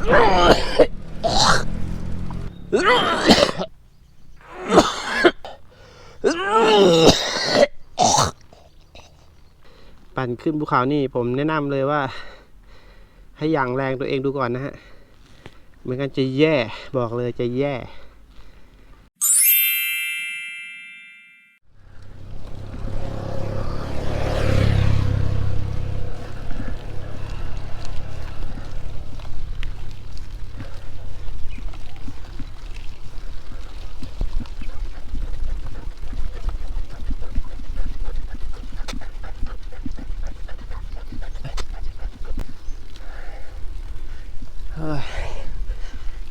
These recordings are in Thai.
ปั่นขึ้นภูเขานี่ผมแนะนำเลยว่า ให้อย่างแรงตัวเองดูก่อนนะฮะไมันกันจะแย่บอกเลยจะแย่ เฮ้ย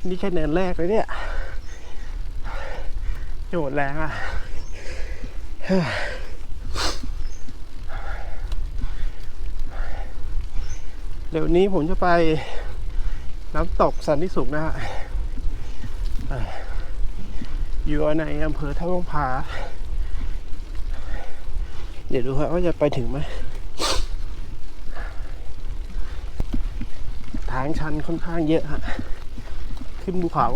นี่แค่เนินแรกเลยเนี่ยจะหมดแรงอะเดี๋ยวนี้ผมจะไปน้ำตกสันติสุขนะฮะเอ่ออยู่ในอำเภอท่าวังผา เดี๋ยวดูครับว่าจะไปถึงไหม ทางชันค่อนข้างเยอะฮะ ขึ้นภูเขา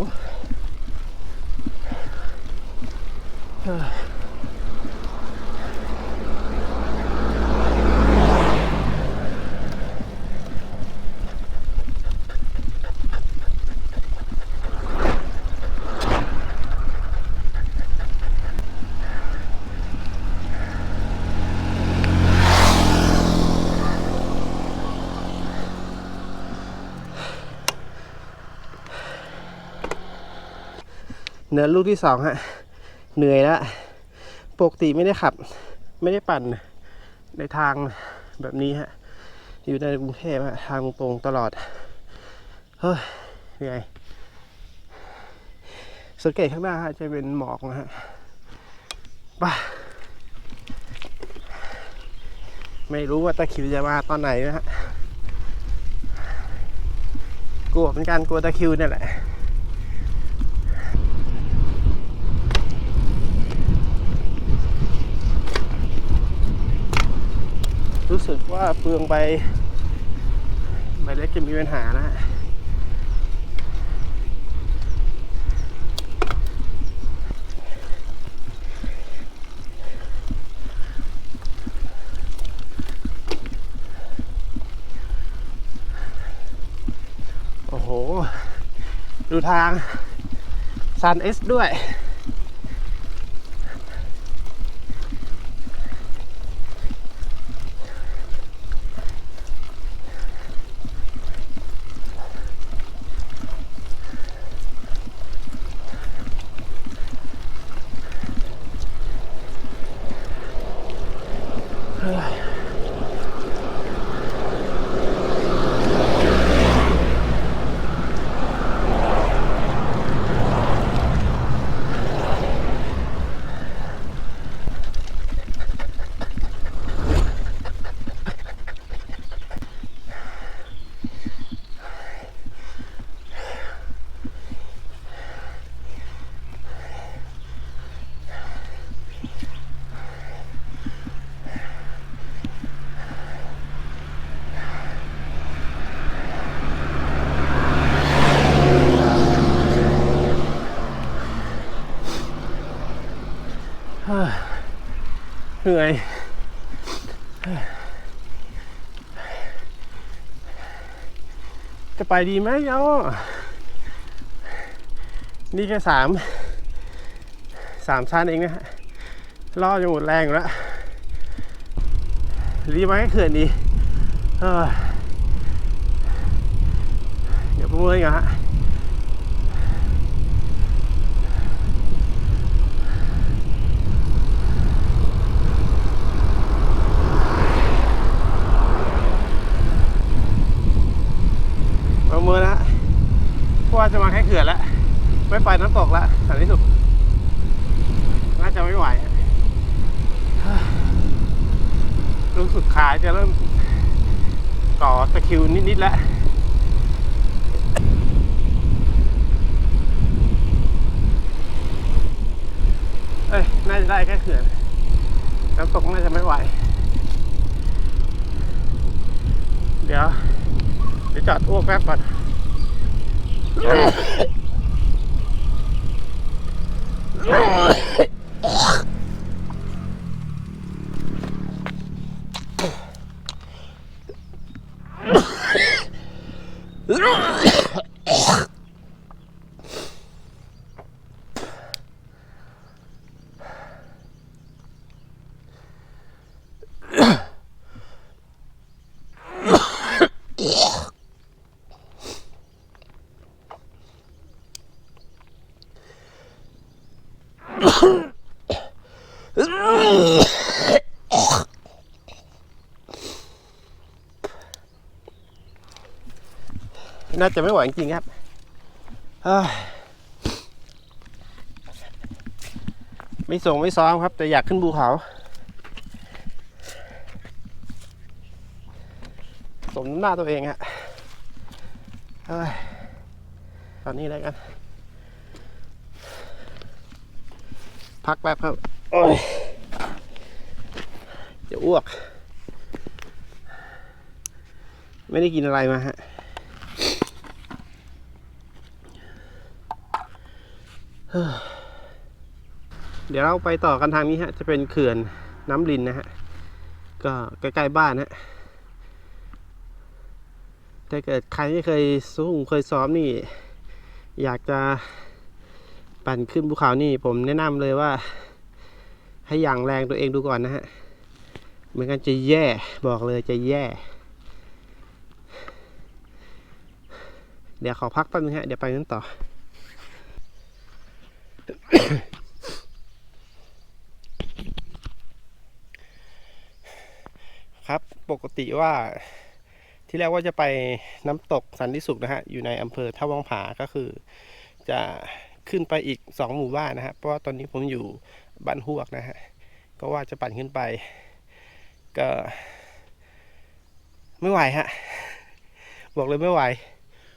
เฮ้ยเนินลูกที่สองฮะ เหนื่อยแล้ว ปกติไม่ได้ขับ ไม่ได้ปั่น ในทางแบบนี้ฮะ อยู่ในกรุงเทพฮะ ทางตรงตลอด เฮ้ยเหนื่อยสังเกตข้างหน้าฮะจะเป็นหมอกนะฮะป่ะไม่รู้ว่าตะคิวจะมาตอนไหนนะฮะ กลัวเป็นการกลัวตะคิวนี่แหละ รู้สึกว่าเปลืองไปใบเล็กจะมีปัญหานะฮะโอ้โห ดูทางซันเอสด้วย เหนื่อยจะไปดีไหมเนานี่แค่สามสามชั้นเองนะฮะล่อจนหมดแรงแล้วรีบมาให้เขื่อนดีเดี๋ยวประเมินกันฮะเมินนะฮะเพราะ ว่าจะมาแค่เขื่อนแล้ว ไม่ไปน้ำตกแล้วสันที่สุดน่าจะไม่ไหวรู้สึกขาจะเริ่มต่อตะคิวนิดๆแล้วเอ้ย น่าจะได้แค่เขื่อนน้ำตกน่าจะไม่ไหว เดี๋ยว เดี๋ยวจอดอ้วกแป๊บก่อน Yeah. น่าจะไม่ไหวจริงครับไม่ส่งไม่ซ้อมครับ แต่อยากขึ้นภูเขา สมน้ำหน้าตัวเองฮะเฮ้ยตอนนี้แล้วกัน พักแป๊บครับ โอ้ย จะอ้วก ไม่ได้กินอะไรมาฮะ เดี๋ยวเราไปต่อกันทางนี้ฮะ จะเป็นเขื่อนน้ำลินนะฮะ ก็ใกล้ๆบ้านฮะถ้าเกิดใครไม่เคยสู้เคยซ้อมนี่ อยากจะ ปั่นขึ้นภูเขานี่ผมแนะนำเลยว่า ให้อย่างแรงตัวเองดูก่อนนะฮะไมันกันจะแย่บอกเลยจะแย่ เดี๋ยวขอพักแป๊บนึงฮะ เดี๋ยวไปนั้นต่อ ครับปกติว่าที่แรกว่าจะไปน้ำตกสันติสุขนะฮะ อยู่ในอำเภอท่าวังผาก็คือจะ ขึ้นไปอีกสองหมู่บ้านนะฮะเพราะว่าตอนนี้ผมอยู่บ้านฮวกนะฮะก็ว่าจะปั่นขึ้นไป ก็ ไม่ไหวฮะบอกเลยไม่ไหว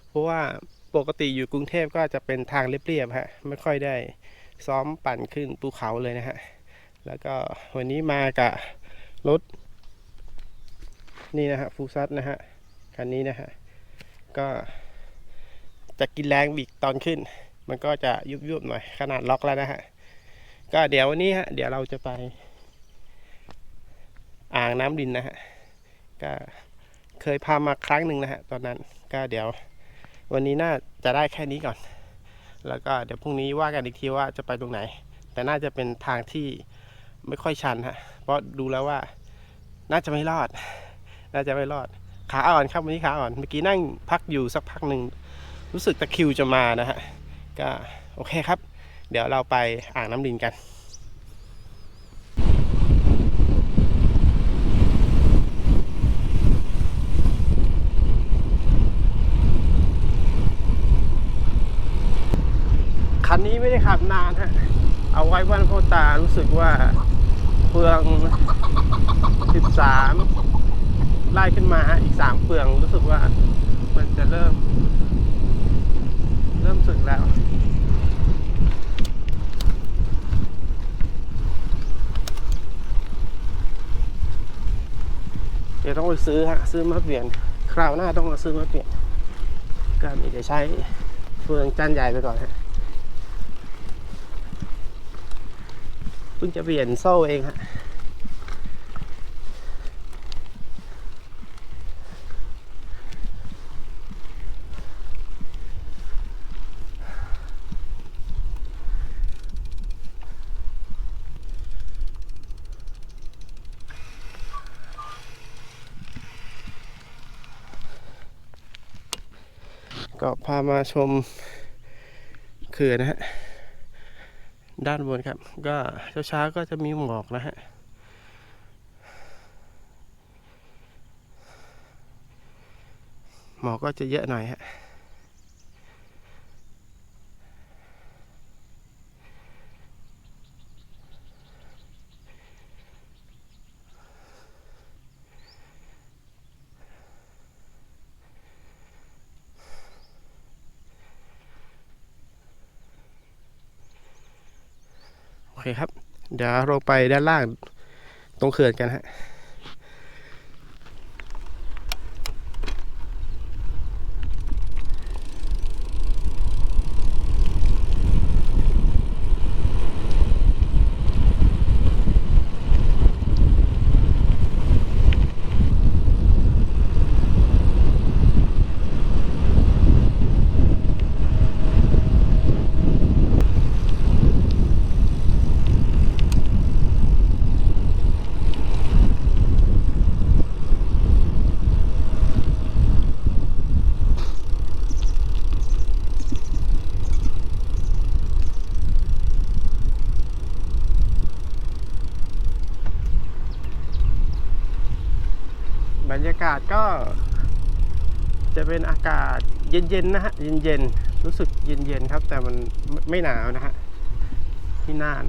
เพราะว่าปกติอยู่กรุงเทพก็จะเป็นทางเรียบๆฮะไม่ค่อยได้ซ้อมปั่นขึ้นภูเขาเลยนะฮะแล้วก็วันนี้มากับรถนี่นะฮะฟูซัสนะฮะคันนี้นะฮะก็จะกินแรงบีกตอนขึ้น มันก็จะยุบยุบหน่อยขนาดล็อกแล้วนะฮะ ก็เดี๋ยววันนี้ฮะ เดี๋ยวเราจะไป อ่างน้ำดินนะฮะ ก็เคยพามาครั้งหนึ่งนะฮะ ตอนนั้นก็เดี๋ยว วันนี้น่าจะได้แค่นี้ก่อน แล้วก็เดี๋ยวพรุ่งนี้ว่ากันอีกทีว่าจะไปตรงไหน แต่น่าจะเป็นทางที่ไม่ค่อยชันฮะ เพราะดูแล้วว่าน่าจะไม่รอด น่าจะไม่รอด ขาอ่อนครับวันนี้ขาอ่อน เมื่อกี้นั่งพักอยู่สักพักหนึ่ง รู้สึกตะคิวจะมานะฮะ ก็โอเคครับ เดี๋ยวเราไปอ่างน้ำดินกันคันนี้ไม่ได้ขับนานฮะ เอาไว้วันพ่อตารู้สึกว่าเฟือง 13 ไล่ขึ้นมาอีก 3เฟืองรู้สึกว่ามันจะเริ่ม สึกแล้ว เดี๋ยวต้องไปซื้อฮะ ซื้อมาเปลี่ยน คราวหน้าต้องมาซื้อมาเปลี่ยนก็มีจะใช้เฟืองจานใหญ่ไปก่อนฮะเพิ่งจะเปลี่ยนโซ่เองฮะ ก็พามาชมเขื่อนนะฮะ ด้านบนครับ ก็เช้าๆก็จะมีหมอกนะฮะหมอกก็จะเยอะหน่อยฮะ เคครับ เดี๋ยวเราไปด้านล่างตรงเขื่อนกันฮะ บรรยากาศก็ จะเป็นอากาศเย็นๆนะฮะเย็นๆรู้สึกเย็นๆครับ แต่มันไมไม่หนาวนะฮะที่น่าน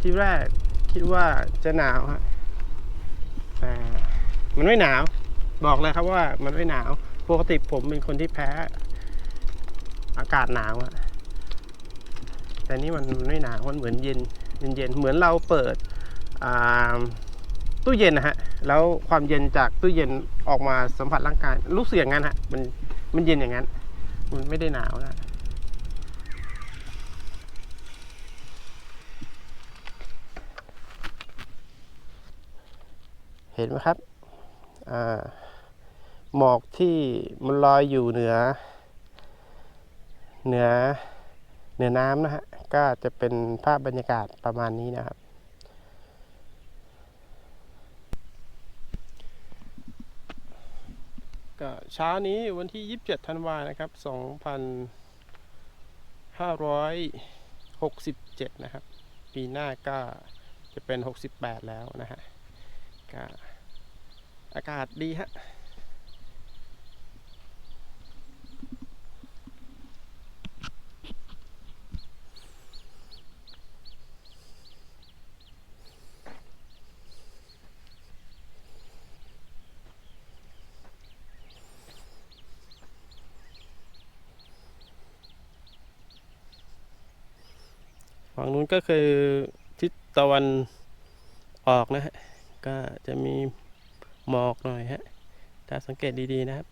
ที่แรกคิดว่าจะหนาวฮะแต่มันไม่หนาว บอกเลยครับว่ามันไม่หนาว ปกติผมเป็นคนที่แพ้ อากาศหนาวอะแต่นี่มันไม่หนาวมันเหมือนเย็น เย็นๆ เหมือนเราเปิดตู้เย็นนะฮะ แล้วความเย็นจากตู้เย็นออกมาสัมผัสร่างกายรู้สึกอย่างนั้นฮะ มันมันเย็นอย่างนั้น มันไม่ได้หนาวนะเห็นไหมครับหมอกที่มันลอยอยู่เหนือ เหนือ เหนือน้ำนะฮะ ก็จะเป็นภาพบรรยากาศประมาณนี้นะครับ ก็เช้านี้วันที่ 27 ธันวานะครับ 2567 นะครับ ปีหน้าก็จะเป็น 68 แล้วนะฮะก็อากาศดีฮะ ฝั่งนู้นก็คือทิศตะวันออกนะฮะ ก็จะมีหมอกหน่อยฮะ ถ้าสังเกตดีๆนะครับ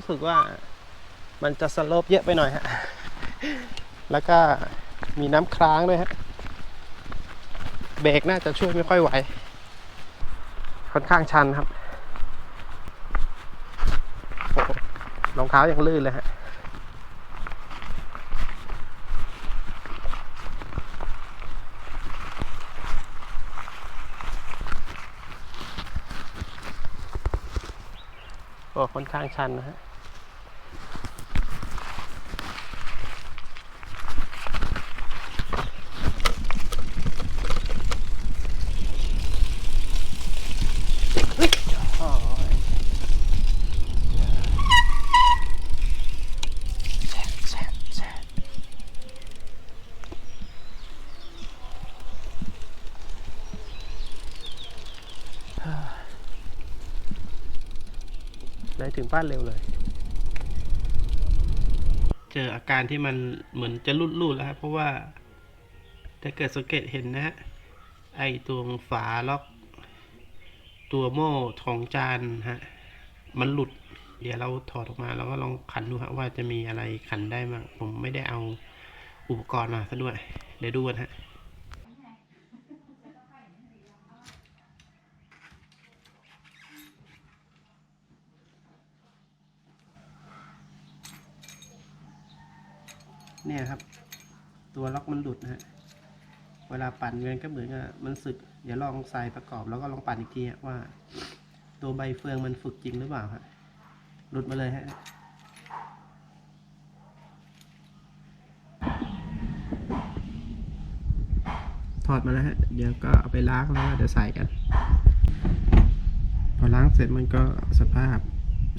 รู้สึกว่ามันจะสโลปเยอะไปหน่อยฮะ แล้วก็มีน้ำค้างด้วยฮะ เบรกน่าจะช่วยไม่ค่อยไหว ค่อนข้างชันครับรองเท้ายังลื่นเลยฮะโอ้ค่อนข้างชันนะฮะโอ้ยแฉะแฉะแฉะ ได้ถึงบ้านเร็วเลย เจออาการที่มันเหมือนจะรุดๆแล้วครับเพราะว่าถ้าเกิดสังเกตเห็นนะฮะไอตัวฝาล็อก ตัวหม้อของจานฮะมันหลุด เดี๋ยวเราถอดออกมาแล้วก็ลองขันดูฮะว่าจะมีอะไรขันได้บ้างผมไม่ได้เอาอุปกรณ์มาซะด้วย เดี๋ยวดูกันฮะ เนี่ยครับ ตัวล็อกมันหลุดนะฮะเวลาปั่นเงินก็เหมือนกับมันสึก เดี๋ยวลองใส่ประกอบแล้วก็ลองปั่นอีกทีว่า ตัวใบเฟืองมันฝึกจริงหรือเปล่าฮะหลุดมาเลยฮะถอดมาแล้วฮะเดี๋ยวก็เอาไปล้างแล้วเดี๋ยวใส่กัน พอล้างเสร็จมันก็สภาพ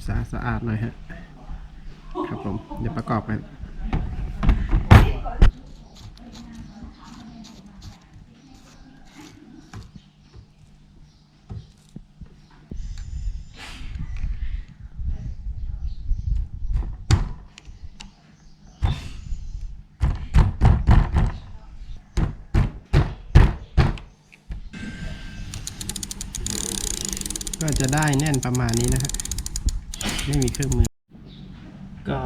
สะอาดสะอาดหน่อยฮะครับผม เดี๋ยวประกอบกัน ได้แน่นประมาณนี้นะฮะไม่มีเครื่องมือ ก็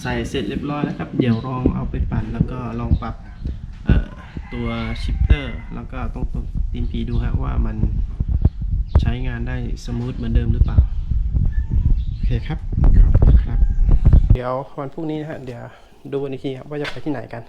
ใส่เสร็จเรียบร้อยแล้วครับ เดี๋ยวลองเอาไปปั่นแล้วก็ลองปรับตัวชิปเตอร์ แล้วก็ต้องตีนปีดูฮะว่ามันใช้งานได้สมูทเหมือนเดิมหรือเปล่า โอเคครับขอบคุณครับ เดี๋ยววันพรุ่งนี้นะฮะเดี๋ยวดูกันอีกทีครับว่าจะไปที่ไหนกัน